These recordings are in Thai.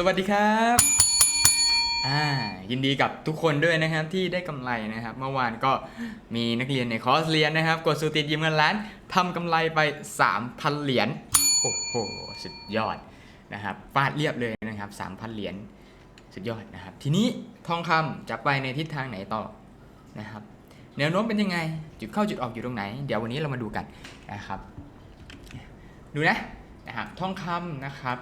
สวัสดีครับ อ่า ยินดีกับทุกคนด้วยนะครับที่ได้กำไรนะครับ เมื่อวานก็มีนักเรียนในคอร์สเรียนนะครับ กดสูติดยืมเงินล้านทำกำไรไป 3,000 เหรียญ โอ้โห สุดยอดนะครับ ฟาดเรียบเลยนะครับ 3,000 เหรียญ สุดยอดนะครับ ทีนี้ทองคำจะไปในทิศทางไหนต่อนะครับ แนวโน้มเป็นยังไง จุดเข้าจุดออกอยู่ตรงไหน เดี๋ยววันนี้เรามาดูกันนะครับ ดูนะ นะครับ ทองคำนะครับ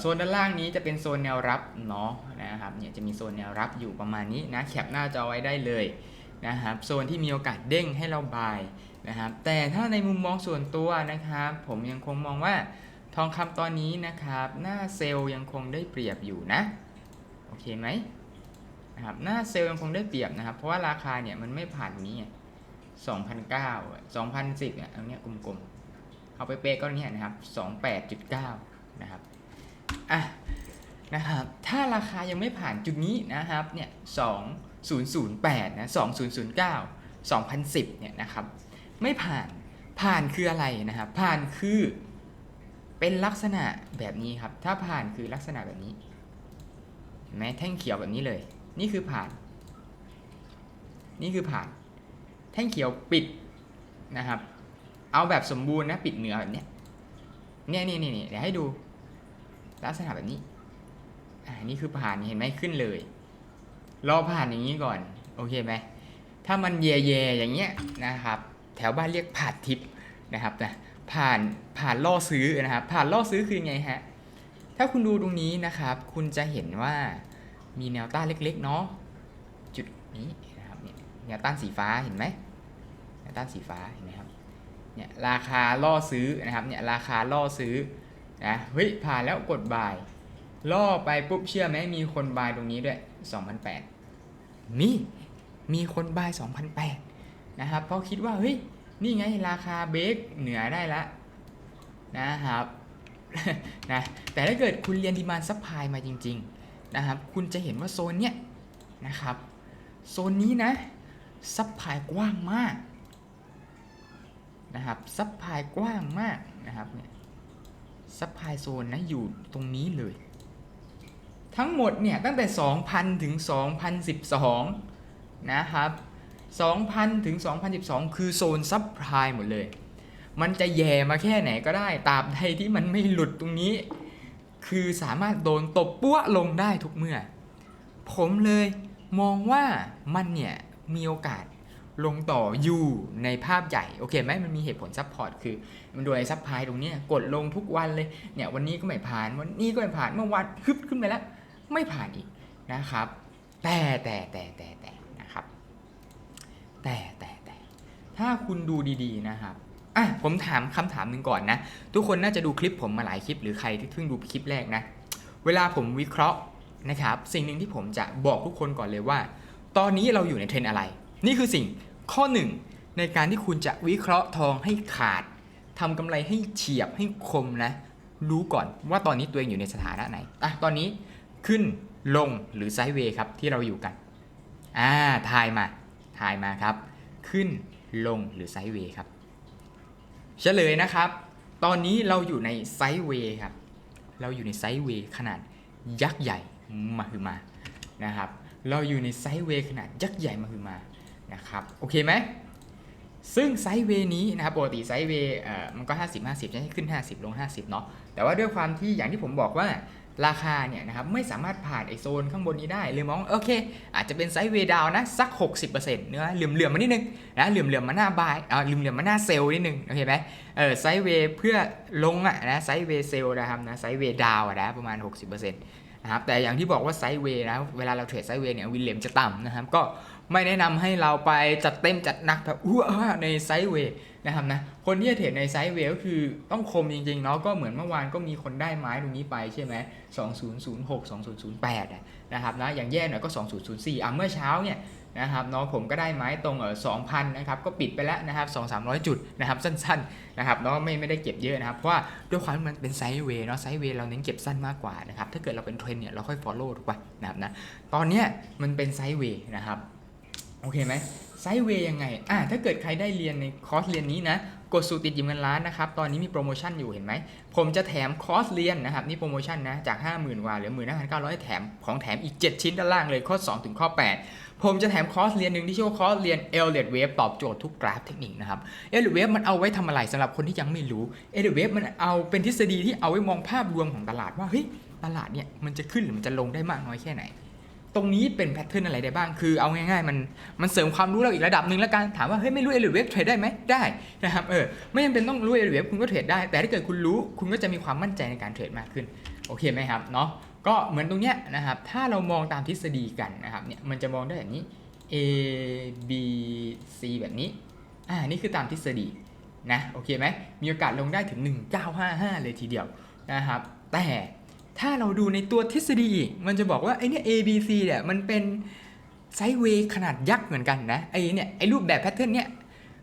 โซนด้านล่างนี้จะเป็นโซนแนวรับเนาะนะครับเนี่ยจะมีโซนแนวรับอยู่ประมาณนี้นะแคปหน้าจอไว้ได้เลยนะครับโซนที่มีโอกาสเด้งให้เราบายนะครับแต่ถ้าในมุมมองส่วนตัวนะครับผมยังคงมองว่าทองคำตอนนี้นะครับหน้าเซลล์ยังคงได้เปรียบอยู่นะโอเคไหมนะครับหน้าเซลล์ยังคงได้เปรียบนะครับ เพราะว่าราคาเนี่ยมันไม่ผ่านนี้2,009 2,010เนี่ยอันเนี้ยกลมๆเอาไปเป๊ะก็เนี่ยนะครับ28.9นะครับ อะนะครับถ้าราคายังไม่ผ่านจุดนี้นะครับเนี่ย2008นะ2009 2010เนี่ยนะครับไม่ผ่านผ่านคืออะไรนะครับผ่านคือเป็นลักษณะแบบนี้ครับ ถ้าผ่านคือลักษณะแบบนี้เห็นไหมแท่งเขียวแบบนี้เลย นี่คือผ่าน นี่คือผ่าน แท่งเขียวปิดนะครับ เอาแบบสมบูรณ์นะปิดเหนือแบบนี้เนี่ยนี่นี่นี่เดี๋ยวให้ดู ลักษณะแบบนี้อ่านี่คือผ่านเห็นไหมขึ้นเลยรอผ่านอย่างนี้ก่อน โอเคไหมถ้ามันเย่ๆอย่างเงี้ยนะครับ แถวบ้านเรียกผ่านทิปนะครับนะผ่านผ่านล่อซื้อนะครับ ผ่านล่อซื้อคือไงฮะถ้าคุณดูตรงนี้นะครับ คุณจะเห็นว่ามีแนวต้านเล็กๆเนาะจุดนี้นะครับเนี่ยแนวต้านสีฟ้าเห็นไหมแนวต้านสีฟ้าเห็นไหมครับเนี่ยราคาล่อซื้อนะครับเนี่ยราคาล่อซื้อ นะเฮ้ยผ่านแล้วกดบาย ล่อไปปุ๊บเชื่อไหมมีคนบายตรงนี้ด้วย 2008มีมีคนบาย2008นะครับเพราะคิดว่าเฮ้ยนี่ไงราคาเบรกเหนือได้ละนะครับนะแต่ถ้าเกิดคุณเรียนดีมานซัพพลายมาจริงๆนะครับคุณจะเห็นว่าโซนเนี้ยนะครับโซนนี้นะซัพพลายกว้างมากนะครับซับพลายกว้างมากนะครับเนี่ย ซับพลายโซนนะอยู่ตรงนี้เลย ทั้งหมดเนี่ยตั้งแต่ 2000 ถึง 2012 นะครับ 2000 ถึง 2012 คือโซนซับพลายหมดเลย มันจะแย่มาแค่ไหนก็ได้ตราบใดที่มันไม่หลุดตรงนี้ คือสามารถโดนตบปั้วลงได้ทุกเมื่อ ผมเลยมองว่ามันเนี่ยมีโอกาส ลงต่ออยู่ในภาพใหญ่ โอเคไหมมันมีเหตุผลซับพอร์ตคือ มันโดยซับพลายตรงนี้กดลงทุกวันเลย เนี่ยวันนี้ก็ไม่ผ่าน วันนี้ก็ไม่ผ่าน เมื่อวันฮึบขึ้นไปแล้ว ไม่ผ่านอีกนะครับ แต่แต่แต่แต่แต่นะครับ แต่แต่แต่ถ้าคุณดูดีๆนะครับอะผมถามคำถามหนึ่งก่อนนะ ทุกคนน่าจะดูคลิปผมมาหลายคลิป หรือใครที่เพิ่งดูคลิปแรกนะ เวลาผมวิเคราะห์นะครับ สิ่งหนึ่งที่ผมจะบอกทุกคนก่อนเลยว่า ตอนนี้เราอยู่ในเทรนอะไร นี่คือสิ่ง ข้อหนึ่งในการที่คุณจะวิเคราะห์ทองให้ขาดทำกำไรให้เฉียบให้คมนะ รู้ก่อนว่าตอนนี้ตัวเองอยู่ในสถานะไหนอะตอนนี้ขึ้นลงหรือไซด์เวย์ครับที่เราอยู่กันอ่าทายมาทายมาครับ ขึ้นลงหรือไซด์เวย์ครับเฉลยนะครับ ตอนนี้เราอยู่ในไซด์เวย์ครับ เราอยู่ในไซด์เวย์ขนาดยักษ์ใหญ่มาคือมานะครับ เราอยู่ในไซด์เวย์ขนาดยักษ์ใหญ่มาคือมา นะครับโอเคไหมซึ่งไซด์เวนี้นะครับปกติไซด์เวเอ่อมันก็ 50 50จะให้ขึ้น 50 ลง 50 เนาะแต่ว่าด้วยความที่อย่างที่ผมบอกว่าราคาเนี่ยนะครับไม่สามารถผ่านไอโซนข้างบนนี้ได้เลยมองโอเค อาจจะเป็นไซด์เวดาวนะสัก 60%เนื้อเหลื่อมๆมานิดนึงนะเหลื่อมๆมาหน้าบายอ่าเหลื่อมๆมาหน้าเซลล์นิดนึงโอเคไหมเออไซด์เวเพื่อลงอะนะไซด์เวเซลล์นะครับนะไซด์เวดาวอะนะประมาณ 60%นะครับแต่อย่างที่บอกว่าไซด์เวนะเวลาเราเทรดไซด์เวเนี่ยวิลเลียมจะต่ำนะครับก็ ไม่แนะนำให้เราไปจัดเต็มจัดหนักแบบอ้วในไซด์เวย์นะครับนะคนที่จะเทรดในไซด์เวย์ก็คือต้องคมจริงๆเนาะก็เหมือนเมื่อวานก็มีคนได้ไม้ตรงนี้ไปใช่ไหม2006 2008อะนะครับนะอย่างแย่หน่อยก็2004อะเมื่อเช้าเนี่ยนะครับเนาะผมก็ได้ไม้ตรงเออ2,000นะครับก็ปิดไปแล้วนะครับ2 300จุดนะครับสั้นๆนะครับเนาะไม่ไม่ได้เก็บเยอะนะครับเพราะว่าด้วยความมันเป็นไซด์เวย์เนาะไซด์เวย์เราเน้นเก็บสั้นมากกว่านะครับถ้าเกิดเราเป็นเทรนเนี่ยเราค่อย follow ถูกป่ะนะครับนะตอนเนี้ยมันเป็นไซด์เวย์นะครับ โอเคไหมไซด์เวย์ยังไงอ่าถ้าเกิดใครได้เรียนในคอร์สเรียนนี้นะ กดสูตรติดยิมเงินล้านนะครับ ตอนนี้มีโปรโมชั่นอยู่เห็นไหม ผมจะแถมคอร์สเรียนนะครับ นี่โปรโมชั่นนะ จาก 50,000กว่าเหลือ 15,900 แถม ของแถมอีก 7 ชิ้นด้านล่างเลย ข้อ 2 ถึงข้อ 8 ผมจะแถมคอร์สเรียนหนึ่งที่ชื่อว่าคอร์สเรียน e l i o t Wave ตอบโจทย์ทุกกราฟเทคนิคนะครับ e l i o t Wave มันเอาไว้ทำอะไรสำหรับคนที่ยังไม่รู้ e l i o t Wave มันเอาเป็นทฤษฎีที่เอาไว้มองภาพรวมของตลาดว่าเฮ้ยตลาดเนี่ยมันจะขึ้นหรือมันจะลงได้มากน้อยแค่ไหน รงนี้เป็นแพทเทิร์นอะไรได้บ้าง คือเอาง่ายๆ มันมันเสริมความรู้เราอีกระดับหนึ่งแล้วกัน ถามว่าเฮ้ยไม่รู้เอลิเวฟเทรดได้ไหมได้นะครับ เออ ไม่จำเป็นต้องรู้เอลิเวฟคุณก็เทรดได้ แต่ถ้าเกิดคุณรู้ คุณก็จะมีความมั่นใจในการเทรดมากขึ้น โอเคไหมครับ เนาะ ก็เหมือนตรงเนี้ยนะครับ ถ้าเรามองตามทฤษฎีกันนะครับ เนี่ย มันจะมองได้แบบนี้ A B C แบบนี้ อ่า นี่คือตามทฤษฎีนะ โอเคไหมมีโอกาสลงได้ถึง 1955 เลยทีเดียวนะครับ แต่ ถ้าเราดูในตัวทฤษฎีอีก มันจะบอกว่าไอเนี่ย A B C เนี่ยมันเป็นไซด์เวย์ขนาดยักษ์เหมือนกันนะไอเนี่ยไอรูปแบบแพทเทิร์นเนี่ย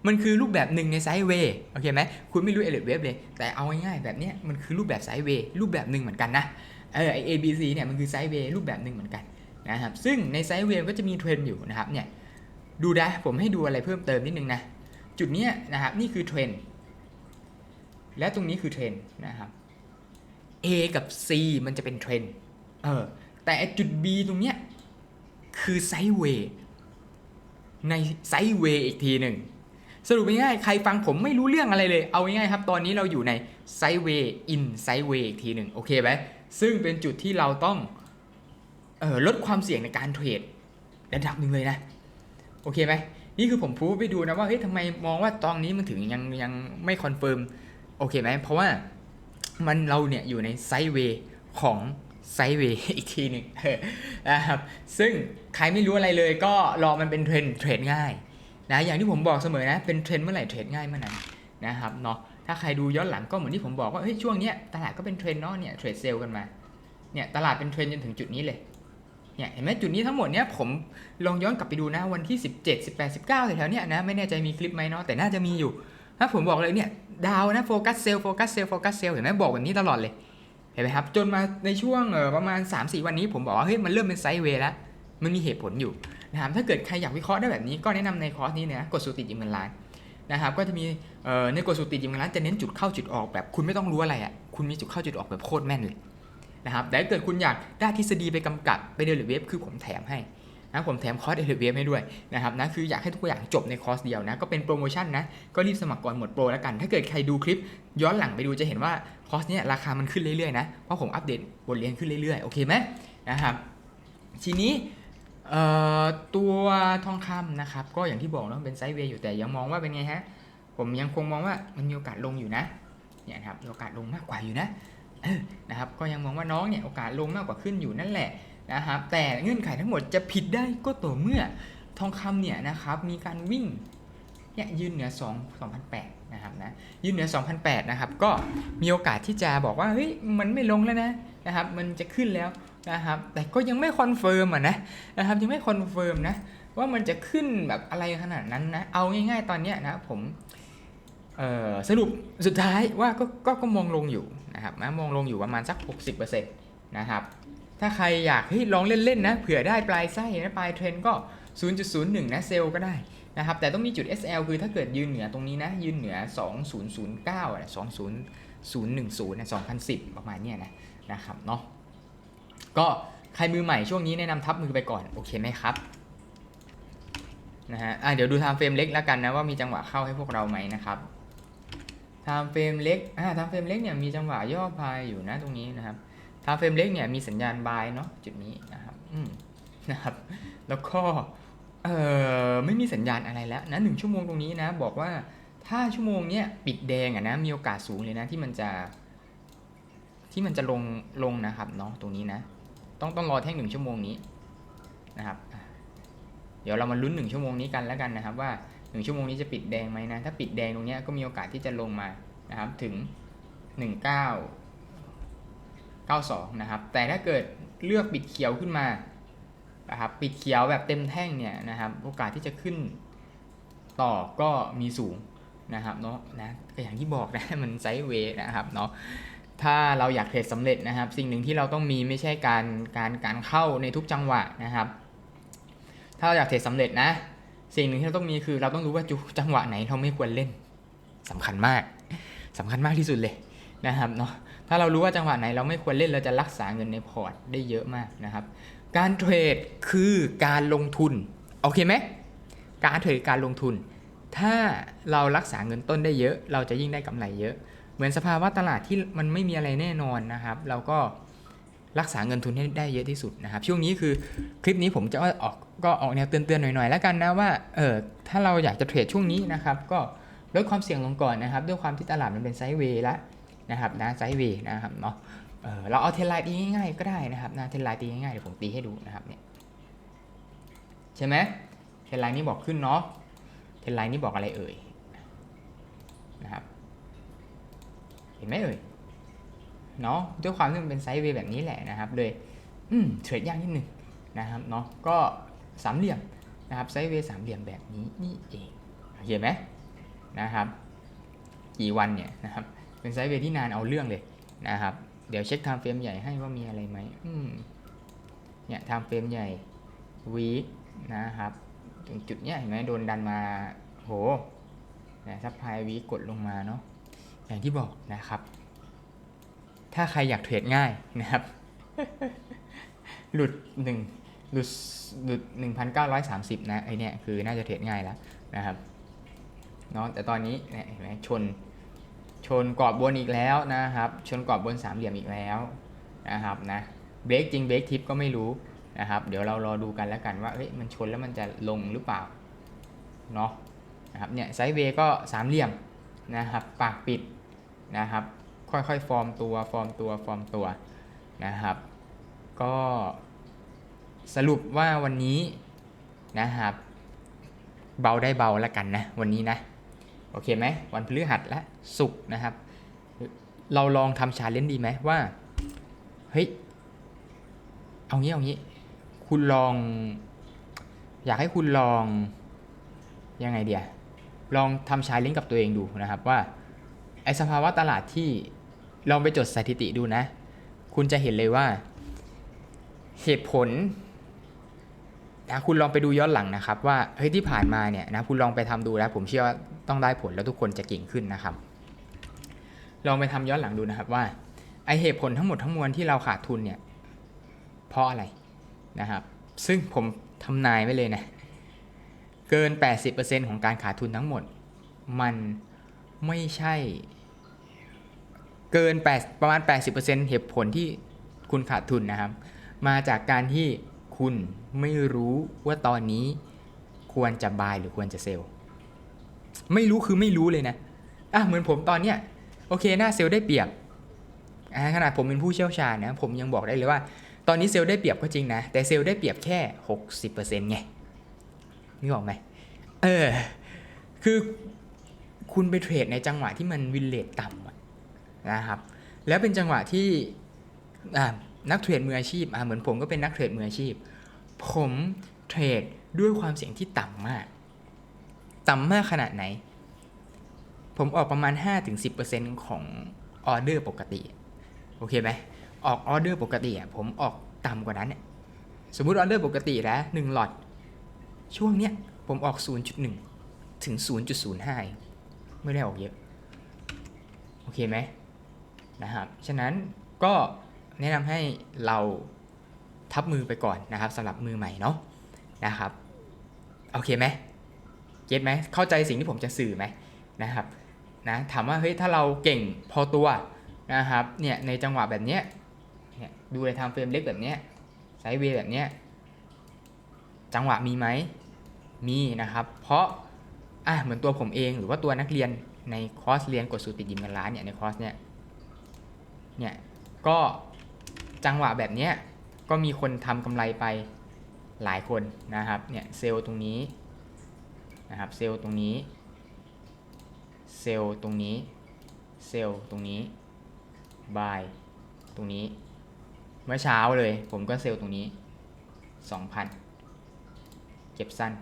มันคือรูปแบบหนึ่งในไซด์เวย์โอเคไหมคุณไม่รู้เอเลดเวฟเลย แต่เอาง่ายๆแบบเนี้ยมันคือรูปแบบไซด์เวย์รูปแบบหนึ่งเหมือนกันนะเออไอ A B C เนี่ยมันคือไซด์เวย์รูปแบบหนึ่งเหมือนกันนะครับซึ่งในไซด์เวย์ก็จะมีเทรนด์อยู่นะครับเนี่ยดูนะผมให้ดูอะไรเพิ่มเติมนิดนึงนะจุดเนี้ยนะครับนี่คือเทรนด์และตรงนี้คือเทรนด์นะครับ A กับ C มันจะเป็นเทรนด์เออแต่ไอ้จุด B ตรงเนี้ยคือไซด์เวย์ในไซด์เวย์อีกทีหนึ่งสรุปง่ายๆใครฟังผมไม่รู้เรื่องอะไรเลย เอาง่ายๆครับ ตอนนี้เราอยู่ในไซด์เวย์อินไซด์เวย์อีกทีหนึ่งโอเคไหมซึ่งเป็นจุดที่เราต้องเออลดความเสี่ยงในการเทรดระดับหนึ่งเลยนะ โอเคไหมนี่คือผมพูดไปดูนะว่าเฮ้ยทำไมมองว่าตอนนี้มันถึงยังยังไม่คอนเฟิร์มโอเคไหมเพราะว่า มันเราเนี่ยอยู่ในไซด์เวย์ของไซด์เวย์อีกทีหนึ่งนะครับซึ่งใครไม่รู้อะไรเลยก็รอมันเป็นเทรนเทรดง่ายนะอย่างที่ผมบอกเสมอนะเป็นเทรนเมื่อไหร่เทรดง่ายเมื่อนั้นนะครับเนาะถ้าใครดูย้อนหลังก็เหมือนที่ผมบอกว่าเฮ้ยช่วงเนี้ยตลาดก็เป็นเทรนเนาะเนี่ยเทรดเซลกันมาเนี่ยตลาดเป็นเทรนจนถึงจุดนี้เลยเนี่ยเห็นไหมจุดนี้ทั้งหมดเนี่ยผมลองย้อนกลับไปดูนะวันที่ 17 18 19แถวๆเนี้ยนะไม่แน่ใจมีคลิปไหมเนาะแต่น่าจะมีอยู่ ถ้าผมบอกเลยเนี่ยดาวนะโฟกัสเซลโฟกัสเซลโฟกัสเซลเห็นไหมบอกแบบนี้ตลอดเลย เห็นไหมครับ จนมาในช่วงประมาณ 3-4 วันนี้ผมบอกว่าเฮ้ยมันเริ่มเป็นไซด์เวย์แล้ว มันมีเหตุผลอยู่นะครับถ้าเกิดใครอยากวิเคราะห์ได้แบบนี้ก็แนะนำในคอร์สนี้นะกดสูตรติดยิมเงินล้านนะครับก็จะมีในกดสูตรติดยิมเงินล้านจะเน้นจุดเข้าจุดออกแบบคุณไม่ต้องรู้อะไรอะคุณมีจุดเข้าจุดออกแบบโคตรแม่นเลยนะครับแต่ถ้าเกิดคุณอยากได้ทฤษฎีไปกำกับไปเดลิเวฟคือผมแถมให้ นะผมแถมคอร์สเดลิเวฟให้ด้วยนะครับนะคืออยากให้ทุกอย่างจบในคอร์สเดียวนะก็เป็นโปรโมชั่นนะก็รีบสมัครก่อนหมดโปรแล้วกัน ถ้าเกิดใครดูคลิปย้อนหลังไปดูจะเห็นว่าคอร์สเนี้ยราคามันขึ้นเรื่อยๆนะเพราะผมอัปเดตบทเรียนขึ้นเรื่อยๆโอเคไหมนะครับทีนี้ตัวทองคำนะครับก็อย่างที่บอกเนาะเป็นไซด์เวย์อยู่แต่ยังมองว่าเป็นไงฮะผมยังคงมองว่ามันมีโอกาสลงอยู่นะเนี่ยครับโอกาสลงมากกว่าอยู่นะนะครับก็ยังมองว่าน้องเนี่ยโอกาสลงมากกว่าขึ้นอยู่นั่นแหละ นะครับแต่เงื่อนไขทั้งหมดจะผิดได้ก็ต่อเมื่อทองคำเนี่ยนะครับมีการวิ่งเนี่ยยืนเหนือ2 2008นะครับนะยืนเหนือ2008นะครับก็มีโอกาสที่จะบอกว่าเฮ้ยมันไม่ลงแล้วนะนะครับมันจะขึ้นแล้วนะครับแต่ก็ยังไม่คอนเฟิร์มอะนะนะครับยังไม่คอนเฟิร์มนะว่ามันจะขึ้นแบบอะไรขนาดนั้นนะเอาง่ายๆตอนเนี้ยนะผมเอ่อสรุปสุดท้ายว่าก็ก็ก็มองลงอยู่นะครับนะมองลงอยู่ประมาณสัก 60%นะครับ ถ้าใครอยากเฮ้ยลองเล่น ๆ นะ เผื่อได้ปลายไส้นะปลายเทรนก็ 0.01 นะเซลก็ได้นะครับ แต่ต้องมีจุด SL คือถ้าเกิดยืนเหนือตรงนี้นะ ยืนเหนือ 2009อะ20010นะ2010 ประมาณเนี้ยนะนะครับเนาะก็ใครมือใหม่ช่วงนี้แนะนำทับมือไปก่อน โอเคไหมครับนะฮะอะเดี๋ยวดูไทม์เฟรมเล็กแล้วกันนะ ว่ามีจังหวะเข้าให้พวกเราไหมนะครับไทม์เฟรมเล็กอ่าไทม์เฟรมเล็กเนี่ยมีจังหวะย่อพายอยู่นะตรงนี้นะครับ ทม์เฟรมเล็กเนี่ยมีสัญญาณบายเนาะจุดนี้นะครับนะครับ แล้วก็เออไม่มีสัญญาณอะไรแล้วนะหนึ่งชั่วโมงตรงนี้นะบอกว่าถ้าชั่วโมงเนี้ยปิดแดงอะนะมีโอกาสสูงเลยนะที่มันจะที่มันจะลงลงนะครับเนาะตรงนี้นะ ต้องต้องรอแท่งหนึ่งชั่วโมงนี้นะครับเดี๋ยวเรามาลุ้นหนึ่งชั่วโมงนี้กันแล้วกันนะครับว่าหนึ่งชั่วโมงนี้จะปิดแดงไหมนะถ้าปิดแดงตรงเนี้ยก็มีโอกาสที่จะลงมานะครับถึงห นึ่งเก้าเก้าสองนะครับ แต่ถ้าเกิดเลือกปิดเขียวขึ้นมานะครับปิดเขียวแบบเต็มแท่งเนี่ยนะครับ โอกาสที่จะขึ้นต่อก็มีสูงนะครับเนาะนะก็อย่างที่บอกนะมันไซด์เวย์นะครับเนาะถ้าเราอยากเทรดสำเร็จนะครับ สิ่งหนึ่งที่เราต้องมีไม่ใช่การการการเข้าในทุกจังหวะนะครับ ถ้าเราอยากเทรดสำเร็จนะสิ่งหนึ่งที่เราต้องมีคือเราต้องรู้ว่าจุจังหวะไหนเราไม่ควรเล่นสำคัญมากสำคัญมากที่สุดเลย นะครับเนาะถ้าเรารู้ว่าจังหวะไหนเราไม่ควรเล่นเราจะรักษาเงินในพอร์ตได้เยอะมากนะครับ การเทรดคือการลงทุนโอเคไหมการเทรดการลงทุน ถ้าเรารักษาเงินต้นได้เยอะ เราจะยิ่งได้กำไรเยอะ เหมือนสภาวะตลาดที่มันไม่มีอะไรแน่นอนนะครับ เราก็รักษาเงินทุนให้ได้เยอะที่สุดนะครับ ช่วงนี้คือคลิปนี้ผมจะออกก็ออกแนวเตือนๆหน่อยๆแล้วกันนะว่าเออถ้าเราอยากจะเทรดช่วงนี้นะครับ ก็ลดความเสี่ยงลงก่อนนะครับ ด้วยความที่ตลาดมันเป็นไซด์เวย์แล้ว นะครับนะไซด์เวย์นะครับเนาะเออเราเอาเทนไลน์ตีง่ายๆก็ได้นะครับนะเทนไลน์ตีง่ายๆเดี๋ยวผมตีให้ดูนะครับเนี่ยใช่ไหมเทนไลน์นี้บอกขึ้นเนาะเทนไลน์นี้บอกอะไรเอ่ยนะครับเห็นไหมเอ่ยเนาะด้วยความที่มันเป็นไซด์เวย์แบบนี้แหละนะครับเลยอืมเทรดยากนิดนึงนะครับเนาะก็สามเหลี่ยมนะครับไซด์เวย์สามเหลี่ยมแบบนี้นี่เองเห็นไหมนะครับกี่วันเนี่ยนะครับ เป็นไซด์เวย์ที่นานเอาเรื่องเลยนะครับ เดี๋ยวเช็คไทม์เฟรมใหญ่ให้ว่ามีอะไรไหมเนี่ยไทม์เฟรมใหญ่วีคนะครับถึงจุดเนี้ยเห็นไหมโดนดันมาโหเนี่ยซัพพลายวีกดลงมาเนาะอย่างที่บอกนะครับ ถ้าใครอยากเทรดง่ายนะครับ หลุดหนึ่งหลุดหลุดหนึ่งพันเก้าร้อยสามสิบนะไอเนี่ยคือน่าจะเทรดง่ายแล้วนะครับเนาะแต่ตอนนี้เนี่ยเห็นไหมชน ชนกรอบบนอีกแล้วนะครับ ชนกรอบบนสามเหลี่ยมอีกแล้วนะครับนะเบรกจริงเบรกทิปก็ไม่รู้นะครับ เดี๋ยวเรารอดูกันแล้วกันว่าเฮ้ยมันชนแล้วมันจะลงหรือเปล่าเนาะนะครับเนี่ยไซด์เวย์ก็สามเหลี่ยมนะครับ ปากปิดนะครับ ค่อยๆ ฟอร์มตัวฟอร์มตัวฟอร์มตัวนะครับ ก็สรุปว่าวันนี้นะครับ เบาได้เบาแล้วกันนะ วันนี้นะ โอเคไหมวันพฤหัสและศุกร์นะครับ เราลองทำชาเลนจ์ดีไหมว่า เฮ้ย เอางี้เอางี้ คุณลอง อยากให้คุณลอง ยังไงเดียลองทำชาเลนจ์กับตัวเองดูนะครับว่า ไอสภาวะตลาดที่ลองไปจดสถิติดูนะ คุณจะเห็นเลยว่า เหตุผลนะคุณลองไปดูย้อนหลังนะครับ ว่าเฮ้ยที่ผ่านมาเนี่ยนะคุณลองไปทำดูแล้วผมเชื่อว่า ต้องได้ผลแล้วทุกคนจะเก่งขึ้นนะครับ ลองไปทำย้อนหลังดูนะครับว่า ไอเหตุผลทั้งหมดทั้งมวลที่เราขาดทุนเนี่ยเพราะอะไรนะครับ ซึ่งผมทำนายไว้เลยนะ เกิน 80%ของการขาดทุนทั้งหมด มันไม่ใช่เกิน8ประมาณ 80%เหตุผลที่คุณขาดทุนนะครับ มาจากการที่คุณไม่รู้ว่าตอนนี้ควรจะบายหรือควรจะเซลล์ ไม่รู้คือไม่รู้เลยนะอะเหมือนผมตอนเนี้ยโอเคหน้าเซลล์ได้เปรียบอะขนาดผมเป็นผู้เชี่ยวชาญนะผมยังบอกได้เลยว่า ตอนนี้เซลล์ได้เปรียบก็จริงนะ แต่เซลล์ได้เปรียบแค่ 60%ไงนึกออกไหมเออคือคุณไปเทรดในจังหวะที่มันวินเลทต่ำนะครับ แล้วเป็นจังหวะที่นักเทรดมืออาชีพเหมือนผมก็เป็นนักเทรดมืออาชีพ ผมเทรดด้วยความเสี่ยงที่ต่ำมาก ต่ำมากขนาดไหน ผมออกประมาณ 5-10%ของออเดอร์ปกติ โอเคไหมออกออเดอร์ปกติอะผมออกต่ำกว่านั้นเนี่ยสมมุติออเดอร์ปกติแล้วหนึ่งหลอด ช่วงเนี้ยผมออก 0.1 ถึง 0.05 ไม่ได้ออกเยอะ โอเคไหมนะครับ ฉะนั้นก็แนะนำให้เราทับมือไปก่อนนะครับสำหรับมือใหม่เนาะนะครับ โอเคไหม เก็ตไหมเข้าใจสิ่งที่ผมจะสื่อไหมนะครับนะถามว่าเฮ้ยถ้าเราเก่งพอตัวนะครับเนี่ยในจังหวะแบบเนี้ยเนี่ยดูในไทม์เฟรมเล็กแบบเนี้ยไซด์เวย์แบบเนี้ยจังหวะมีไหมมีนะครับ เพราะอะเหมือนตัวผมเองหรือว่าตัวนักเรียนในคอร์สเรียนกดสูตรติดยิมกันล้านเนี่ยในคอร์สเนี่ยเนี่ยก็จังหวะแบบเนี้ยก็มีคนทำกำไรไปหลายคนนะครับเนี่ยเซลล์ตรงนี้ นะครับเซลล์ตรงนี้ เซลล์ตรงนี้ เซลล์ตรงนี้บายตรงนี้ เมื่อเช้าเลย ผมก็เซลล์ตรงนี้ 2,000 เก็บสั้น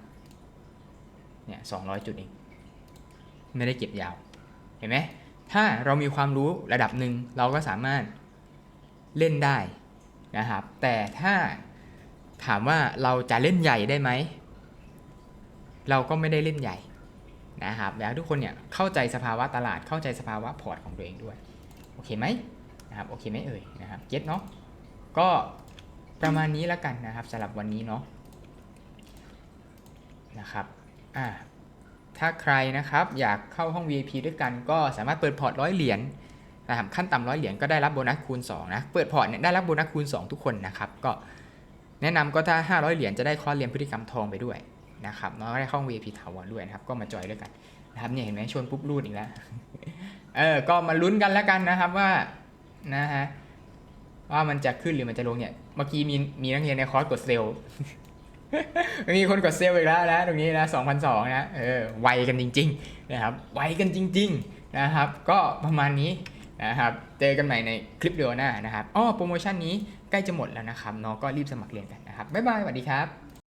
เนี่ย 200 จุดเอง ไม่ได้เก็บยาว เห็นไหม ถ้าเรามีความรู้ระดับหนึ่งเราก็สามารถเล่นได้นะครับ แต่ถ้าถามว่าเราจะเล่นใหญ่ได้ไหม เราก็ไม่ได้เล่นใหญ่นะครับแล้วทุกคนเนี่ยเข้าใจสภาวะตลาดเข้าใจสภาวะพอร์ตของตัวเองด้วยโอเคไหมนะครับโอเคไหมเอ่ยนะครับเก็ตเนาะก็ประมาณนี้แล้วกันนะครับสำหรับวันนี้เนาะนะครับอ่าถ้าใครนะครับอยากเข้าห้อง VIP ด้วยกันก็สามารถเปิดพอร์ตร้อยเหรียญนะครับขั้นต่ำร้อยเหรียญก็ได้รับโบนัสคูณ2นะเปิดพอร์ตเนี่ยได้รับโบนัสคูณ 2 ทุกคนนะครับก็แนะนำก็ถ้า 500 เหรียญจะได้คอร์สเรียนพฤติกรรมทองไปด้วย นะครับแล้วก็ได้ข้าห้อง VIP ถาวรด้วยนะครับ ก็มาจอยด้วยกันนะครับเนี่ยเห็นไหมชวนปุ๊บรูดอีกแล้ว เออ ก็มาลุ้นกันแล้วกันนะครับว่านะฮะว่ามันจะขึ้นหรือมันจะลงเนี่ย เมื่อกี้มีมีนักเรียนในคอร์สกดเซลล์มีคนกดเซลล์อีกแล้วนะตรงนี้นะ2,002นสองนะ เออ ไวกันจริง ๆ นะครับ ไวกันจริง ๆ นะครับ ก็ประมาณนี้นะครับ เจอกันใหม่ในคลิปเดียวหน้านะครับ อ้อ โปรโมชั่นนี้ใกล้จะหมดแล้วนะครับเนาะก็รีบสมัครเรียนกันนะครับ บ๊ายบาย สวัสดีครับ